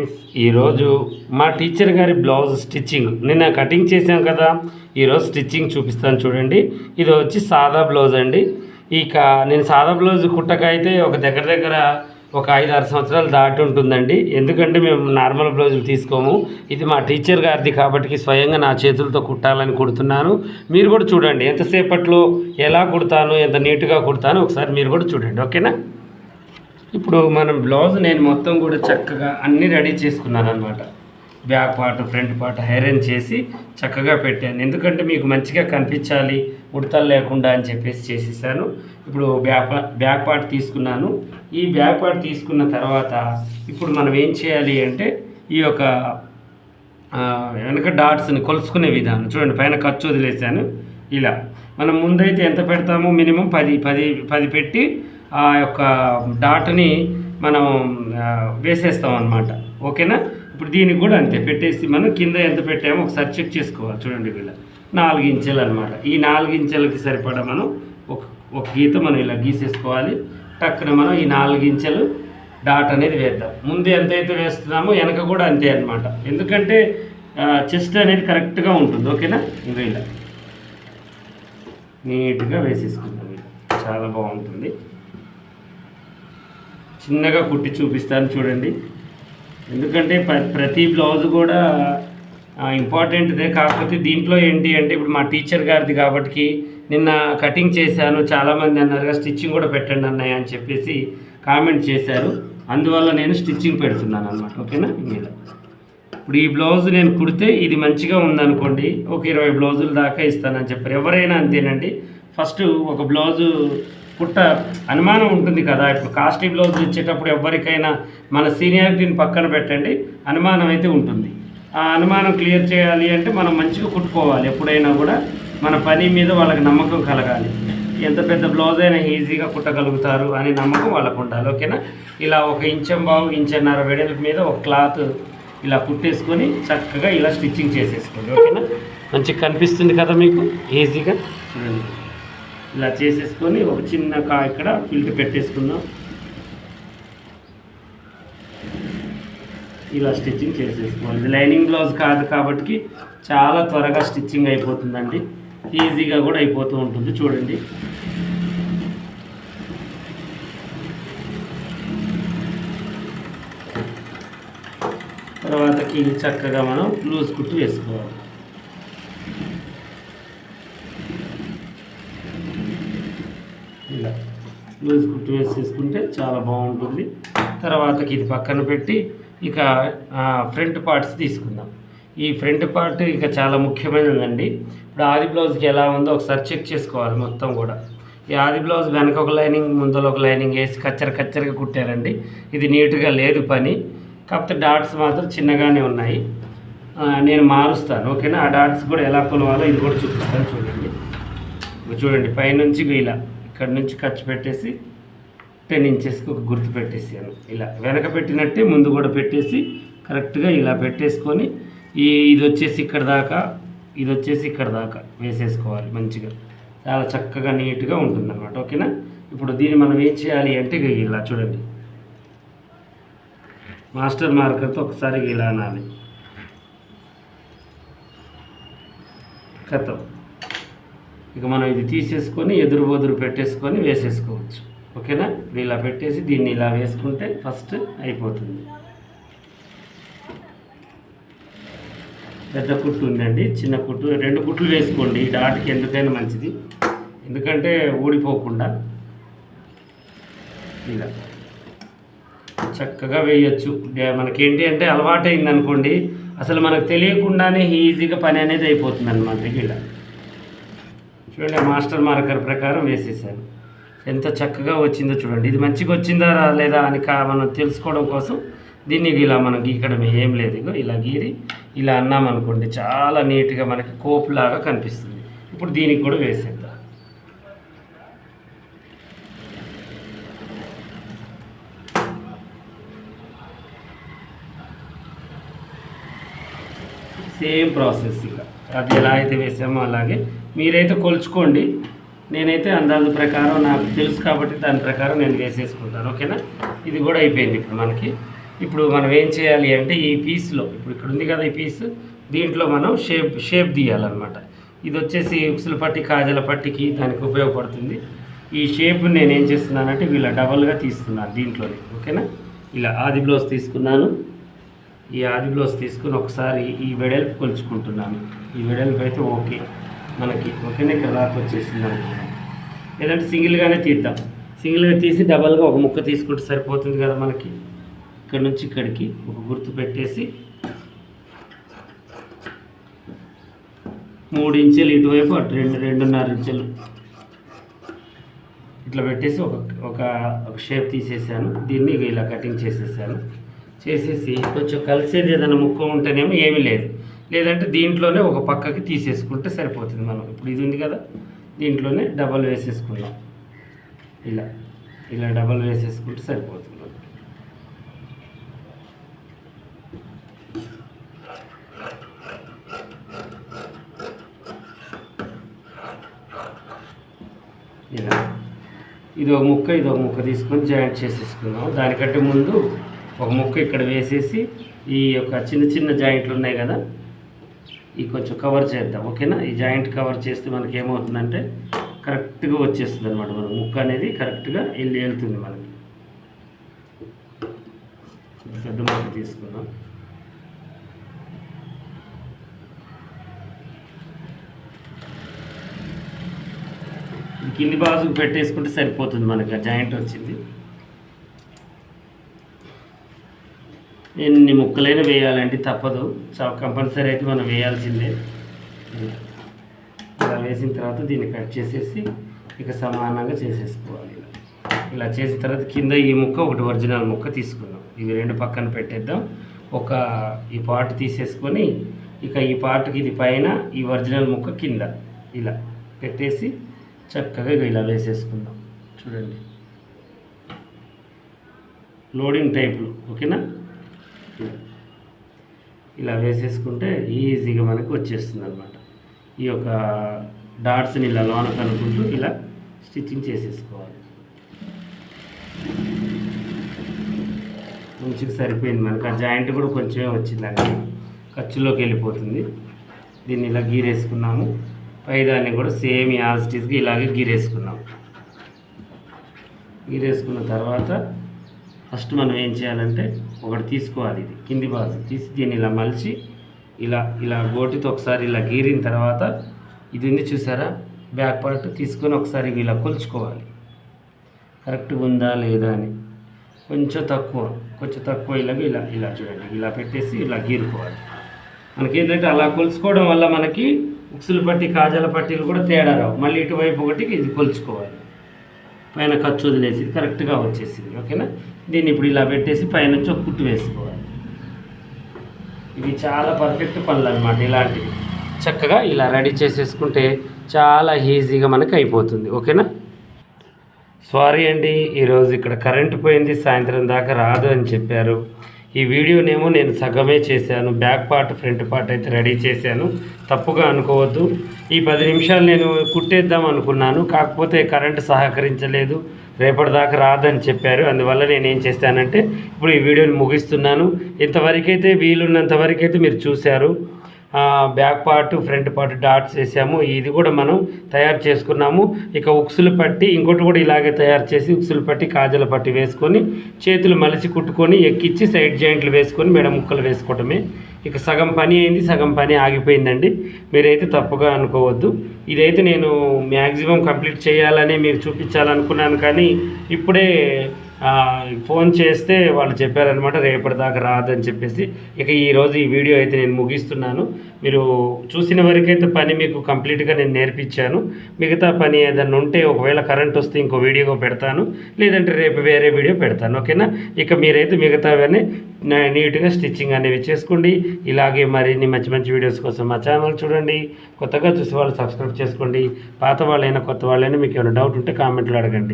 Friends ఈరోజు మా teacher గారి బ్లౌజ్ స్టిచ్చింగ్ నిన్న కటింగ్ చేసాం కదా ఈరోజు స్టిచ్చింగ్ చూపిస్తాను చూడండి. ఇది వచ్చి సాదా బ్లౌజ్ అండి. ఇక నేను సాదా బ్లౌజ్ కుట్టకైతే ఒక దగ్గర దగ్గర ఒక ఐదు ఆరు సంవత్సరాలు దాటి ఉంటుందండి. ఎందుకంటే మేము నార్మల్ బ్లౌజులు తీసుకోము. ఇది మా టీచర్ గారిది కాబట్టి స్వయంగా నా చేతులతో కుట్టాలని కుడుతున్నాను. మీరు కూడా చూడండి ఎంతసేపట్లో ఎలా కుడతాను ఎంత నీట్గా కుడతాను ఒకసారి మీరు కూడా చూడండి. ఓకేనా? ఇప్పుడు మనం బ్లౌజ్ నేను మొత్తం కూడా చక్కగా అన్నీ రెడీ చేసుకున్నాను అనమాట బ్యాక్ పార్ట్ ఫ్రంట్ పార్ట్ హైరన్ చేసి చక్కగా పెట్టాను. ఎందుకంటే మీకు మంచిగా కనిపించాలి ఉడతలు లేకుండా అని చెప్పేసి చేసేసాను. ఇప్పుడు బ్యాక్ బ్యాక్ పార్ట్ తీసుకున్నాను. ఈ బ్యాక్ పార్ట్ తీసుకున్న తర్వాత ఇప్పుడు మనం ఏం చేయాలి అంటే ఈ యొక్క వెనక డాట్స్ని కొలుసుకునే విధానం. చూడండి పైన ఖర్చు వదిలేసాను. ఇలా. మనం ముందైతే ఎంత పెడతామో మినిమం పది పది పది పెట్టి ఆ యొక్క డాట్ని మనం వేసేస్తాం అనమాట ఓకేనా? ఇప్పుడు దీనికి కూడా అంతే పెట్టేసి మనం కింద ఎంత పెట్టామో ఒకసారి చెక్ చేసుకోవాలి. చూడండి వీళ్ళ నాలుగు ఇంచెలు అనమాట ఈ నాలుగు ఇంచెలకి సరిపడా మనం ఒక ఒక గీత మనం ఇలా గీసేసుకోవాలి. టక్కున మనం ఈ నాలుగు ఇంచెలు డాట్ అనేది వేద్దాం. ముందు ఎంతైతే వేస్తున్నామో వెనక కూడా అంతే అనమాట ఎందుకంటే చెస్ట్ అనేది కరెక్ట్గా ఉంటుంది. ఓకేనా? ఇంకా ఇలా. నీట్గా వేసేసుకుందాం. చాలా బాగుంటుంది. చిన్నగా కుట్టి చూపిస్తాను చూడండి. ఎందుకంటే ప్రతి బ్లౌజ్ కూడా ఇంపార్టెంట్దే. కాకపోతే దీంట్లో ఏంటి అంటే ఇప్పుడు మా టీచర్ గారిది కాబట్టి నిన్న కటింగ్ చేశాను. చాలామంది అన్నారుగా స్టిచ్చింగ్ కూడా పెట్టండి అన్నయ్య అని చెప్పేసి కామెంట్ చేశారు. అందువల్ల నేను స్టిచ్చింగ్ పెడుతున్నాను అనమాట ఓకేనా? ఇలా ఇప్పుడు ఈ బ్లౌజ్ నేను కుడితే ఇది మంచిగా ఉందనుకోండి ఒక ఇరవై బ్లౌజుల దాకా ఇస్తానని చెప్పారు. ఎవరైనా అంతేనండి. ఫస్ట్ ఒక బ్లౌజు కుట్ట అనుమానం ఉంటుంది కదా. ఇప్పుడు కాస్ట్లీ బ్లౌజ్ ఇచ్చేటప్పుడు ఎవరికైనా మన సీనియారిటీని పక్కన పెట్టండి. అనుమానం అయితే ఉంటుంది. ఆ అనుమానం క్లియర్ చేయాలి అంటే మనం మంచిగా కుట్టుకోవాలి. ఎప్పుడైనా కూడా మన పని మీద వాళ్ళకి నమ్మకం కలగాలి. ఎంత పెద్ద బ్లౌజ్ అయినా ఈజీగా కుట్టగలుగుతారు అనే నమ్మకం వాళ్ళకు ఉండాలి. ఓకేనా? ఇలా ఒక ఇంచెం బావు ఇంచెన్నర వెడల్పు మీద ఒక క్లాత్ ఇలా కుట్టేసుకొని చక్కగా ఇలా స్టిచ్చింగ్ చేసేసుకోండి. ఓకేనా? మంచిగా కనిపిస్తుంది కదా మీకు? ఈజీగా? చూడండి. ఇలా చేసేసుకొని ఒక చిన్న కా ఇక్కడ ఫిల్టర్ పెట్టేసుకుందాం. ఇలా స్టిచ్చింగ్ చేసేసుకోవాలి. ఇది లైనింగ్ బ్లౌజ్ కాదు కాబట్టి చాలా త్వరగా స్టిచ్చింగ్ అయిపోతుందండి. ఈజీగా కూడా అయిపోతూ ఉంటుంది. చూడండి. తర్వాతకి చక్కగా మనం లూజ్ కుట్టు వేసుకోవాలి ఇలా లూజ్ కుట్టు వేసేసుకుంటే చాలా బాగుంటుంది. తర్వాతకి ఇది పక్కన పెట్టి ఇక ఫ్రంట్ పార్ట్స్ తీసుకుందాం. ఈ ఫ్రంట్ పార్ట్ ఇక చాలా ముఖ్యమైనదండి. ఇప్పుడు ఆది బ్లౌజ్కి ఎలా ఉందో ఒకసారి చెక్ చేసుకోవాలి మొత్తం కూడా. ఈ ఆది బ్లౌజ్ వెనక ఒక లైనింగ్ ముందర ఒక లైనింగ్ వేసి కచ్చర కచ్చరగా కుట్టారండి. ఇది నీట్గా లేదు పని. కాకపోతే డాట్స్ మాత్రం చిన్నగానే ఉన్నాయి. నేను మారుస్తాను ఓకేనా? ఆ డాట్స్ కూడా ఎలా కొలవాలో ఇది కూడా చూపిస్తాను చూడండి. చూడండి పైనుంచి ఇలా. ఇక్కడ నుంచి ఖర్చు పెట్టేసి టెన్ ఇంచెస్కి ఒక గుర్తు పెట్టేసాను. ఇలా వెనక పెట్టినట్టే ముందు కూడా పెట్టేసి కరెక్ట్గా ఇలా పెట్టేసుకొని ఈ ఇది వచ్చేసి ఇక్కడ దాకా ఇది వచ్చేసి ఇక్కడ దాకా వేసేసుకోవాలి మంచిగా. చాలా చక్కగా నీట్గా ఉంటుందన్నమాట. ఓకేనా? ఇప్పుడు దీన్ని మనం ఏం చేయాలి అంటే ఇలా చూడండి. మాస్టర్ మార్కర్తో ఒకసారి ఇలా అనాలి. కథం. ఇక మనం ఇది తీసేసుకొని ఎదురు బొదురు పెట్టేసుకొని వేసేసుకోవచ్చు. ఓకేనా? ఇప్పుడు ఇలా పెట్టేసి దీన్ని ఇలా వేసుకుంటే ఫస్ట్ అయిపోతుంది. పెద్ద కుట్టు ఉందండి చిన్న కుట్టు. రెండు కుట్లు వేసుకోండి ఈ డాట్కి ఎందుకైనా మంచిది. ఎందుకంటే ఊడిపోకుండా. ఇలా చక్కగా వేయచ్చు. మనకేంటి అంటే అలవాటైంది అనుకోండి అసలు మనకు తెలియకుండానే ఈజీగా పని అనేది అయిపోతుంది అనమాట ఇలా. చూడండి మాస్టర్ మార్కర్ ప్రకారం వేసేసాను ఎంత చక్కగా వచ్చిందో చూడండి. ఇది మంచిగా వచ్చిందా రా- లేదా అని కా మనం తెలుసుకోవడం కోసం దీన్ని ఇలా మనం గీకడం ఏం లేదు. ఇగో ఇలా గీరి ఇలా అన్నామనుకోండి చాలా నీట్గా మనకి కోపులాగా కనిపిస్తుంది. ఇప్పుడు దీనికి కూడా వేసేద్దాం. సేమ్ ప్రాసెస్ ఇక అది ఎలా అయితే వేసామో అలాగే మీరైతే కొలుచుకోండి. నేనైతే అందాజు ప్రకారం నాకు తెలుసు కాబట్టి దాని ప్రకారం నేను వేసేసుకుంటాను. ఓకేనా? ఇది కూడా అయిపోయింది ఇప్పుడు మనకి. ఇప్పుడు మనం ఏం చేయాలి అంటే ఈ పీస్లో ఇప్పుడు ఇక్కడ ఉంది కదా ఈ పీస్ దీంట్లో మనం షేప్ షేప్ తీయాలన్నమాట. ఇది వచ్చేసి ఉక్సుల పట్టి కాజల పట్టికి దానికి ఉపయోగపడుతుంది. ఈ షేప్ నేను ఏం చేస్తున్నానంటే వీళ్ళ డబల్గా తీస్తున్నాను దీంట్లోనే. ఓకేనా? ఇలా ఆది బ్లౌజ్ తీసుకున్నాను. ఈ ఆది బ్లౌజ్ తీసుకుని ఒకసారి ఈ వెడల్పు కొలుచుకుంటున్నాను. ఈ వెడల్పు అయితే ఓకే. మనకి ఓకేనే ఇక్కడ దాకా వచ్చేసింది అనుకున్నాను లేదంటే సింగిల్గానే తీద్దాం. సింగిల్గా తీసి డబల్గా ఒక ముక్క తీసుకుంటే సరిపోతుంది కదా మనకి. ఇక్కడ నుంచి ఇక్కడికి ఒక గుర్తు పెట్టేసి మూడు ఇంచులు ఇటువైపు అటు రెండు రెండున్నర ఇంచులు. ఇట్లా పెట్టేసి ఒక ఒక ఒక షేప్ తీసేసాను. దీన్ని ఇలా కటింగ్ చేసేసాను. చేసేసి కొంచెం కలిసేది ఏదైనా ముక్క ఉంటేనేమో ఏమీ లేదు. లేదంటే దీంట్లోనే ఒక పక్కకి తీసేసుకుంటే సరిపోతుంది మనం. ఇప్పుడు ఇది ఉంది కదా దీంట్లోనే డబల్ వేసేసుకున్నాం ఇలా ఇలా డబల్ వేసేసుకుంటే సరిపోతుంది ఇలా ఇది ఒక ముక్క ఇది ఒక ముక్క తీసుకొని జాయింట్ చేసేసుకున్నాం దానికంటే ముందు ఒక ముక్క ఇక్కడ వేసేసి ఈ యొక్క చిన్న చిన్న జాయింట్లు ఉన్నాయి కదా ఈ కొంచెం కవర్ చేద్దాం ఓకేనా? ఈ జాయింట్ కవర్ చేస్తే మనకి ఏమవుతుందంటే కరెక్ట్గా వచ్చేస్తుంది అనమాట మనకు. ముక్క అనేది కరెక్ట్గా వెళ్ళి వెళ్తుంది మనకి. పెద్ద ముక్క తీసుకుందాం. కింది బాజుకు పెట్టేసుకుంటే సరిపోతుంది మనకి. ఆ జాయింట్ వచ్చింది. ఎన్ని ముక్కలైనా వేయాలంటే తప్పదు. చాలా కంపల్సరీ అయితే మనం వేయాల్సిందే. ఇలా వేసిన తర్వాత దీన్ని కట్ చేసేసి ఇక సమానంగా చేసేసుకోవాలి. ఇలా చేసిన తర్వాత కింద ఈ ముక్క ఒకటి ఒరిజినల్ ముక్క తీసుకున్నాం ఇవి రెండు పక్కన పెట్టేద్దాం. ఒక ఈ పార్ట్ తీసేసుకొని ఇక ఈ పార్ట్కి ఇది పైన ఈ ఒరిజినల్ ముక్క కింద ఇలా పెట్టేసి చక్కగా ఇక ఇలా వేసేసుకుందాం. చూడండి. లోడింగ్ టైప్లో ఓకేనా? ఇలా వేసేసుకుంటే ఈజీగా మనకు వచ్చేస్తుంది అనమాట ఈ యొక్క డాట్స్ని ఇలా లోన కనుక్కుంటూ ఇలా స్టిచ్చింగ్ చేసేసుకోవాలి. మంచిగా సరిపోయింది మనకి. ఆ జాయింట్ కూడా కొంచెమే వచ్చిందండి. ఖర్చులోకి వెళ్ళిపోతుంది. దీన్ని ఇలా గీరేసుకున్నాము. పైదాన్ని కూడా సేమ్ యాజిటీస్గా ఇలాగే గీరేసుకున్నాము గీరేసుకున్న తర్వాత ఫస్ట్ మనం ఏం చేయాలంటే ఒకటి తీసుకోవాలి ఇది. కింది బాజు తీసి దీన్ని ఇలా మలిచి ఇలా ఇలా గోటితో ఒకసారి ఇలా గీరిన తర్వాత ఇది ఉంది చూసారా? బ్యాక్ పార్ట్ తీసుకొని ఒకసారి ఇలా కొలుచుకోవాలి. కరెక్ట్గా ఉందా లేదా అని. కొంచెం తక్కువ కొంచెం తక్కువ ఇలాగ ఇలా ఇలా చూడండి. ఇలా పెట్టేసి ఇలా గీరుకోవాలి. మనకి ఏంటంటే అలా కొలుచుకోవడం వల్ల మనకి ఉక్సులు పట్టి కాజాల పట్టీలు కూడా తేడా రావు. మళ్ళీ ఇటువైపు ఒకటి ఇది కొలుచుకోవాలి. పైన ఖర్చు వదిలేసి కరెక్ట్గా వచ్చేసింది. ఓకేనా? దీన్ని ఇప్పుడు ఇలా పెట్టేసి పైనుంచి ఒక కుట్టు వేసుకోవాలి. ఇవి చాలా పర్ఫెక్ట్ పనులు అనమాట ఇలాంటివి. చక్కగా ఇలా రెడీ చేసేసుకుంటే చాలా ఈజీగా మనకి అయిపోతుంది. ఓకేనా? సారీ అండి ఈరోజు ఇక్కడ కరెంట్ పోయింది సాయంత్రం దాకా రాదు అని చెప్పారు. ఈ వీడియోనేమో నేను సగమే చేశాను. బ్యాక్ పార్ట్ ఫ్రంట్ పార్ట్ అయితే రెడీ చేశాను. తప్పుగా అనుకోవద్దు. ఈ పది నిమిషాలు నేను కుట్టేద్దాం అనుకున్నాను. కాకపోతే కరెంట్ సహకరించలేదు. రేపటిదాకా రాదని చెప్పారు. అందువల్ల నేను ఏం చేస్తానంటే ఇప్పుడు ఈ వీడియోని ముగిస్తున్నాను. ఇంతవరకైతే వీలున్నంత వరకైతే అయితే మీరు చూశారు. Back part front part dots వేసాము. ఇది కూడా మనం తయారు చేసుకున్నాము. ఇక ఉక్సులు పట్టి ఇంకోటి కూడా ఇలాగే తయారు చేసి ఉక్సులు పట్టి కాజల పట్టి వేసుకొని చేతులు మలిచి కుట్టుకొని ఎక్కిచ్చి సైడ్ జాయింట్లు వేసుకొని మెడ ముక్కలు వేసుకోవటమే. ఇక సగం పని అయింది సగం పని ఆగిపోయిందండి. మీరైతే తప్పుగా అనుకోవద్దు. ఇదైతే నేను మ్యాక్సిమం కంప్లీట్ చేయాలని మీరు చూపించాలనుకున్నాను కానీ ఇప్పుడే ఫోన్ చేస్తే వాళ్ళు చెప్పారనమాట రేపటిదాకా రాదని చెప్పేసి. ఇక ఈరోజు ఈ వీడియో అయితే నేను ముగిస్తున్నాను. మీరు చూసిన వరకైతే పని మీకు కంప్లీట్గా నేను నేర్పించాను. మిగతా పని ఏదైనా ఉంటే ఒకవేళ కరెంట్ వస్తే ఇంకో వీడియో పెడతాను. లేదంటే రేపు వేరే వీడియో పెడతాను ఓకేనా? ఇక మీరైతే మిగతావన్నీ నీట్గా స్టిచ్చింగ్ అనేవి చేసుకోండి. ఇలాగే మరిన్ని మంచి మంచి వీడియోస్ కోసం మా ఛానల్ చూడండి. కొత్తగా చూసే వాళ్ళు సబ్స్క్రైబ్ చేసుకోండి. పాత వాళ్ళైనా కొత్త వాళ్ళైనా మీకు ఏమైనా డౌట్ ఉంటే కామెంట్లో అడగండి.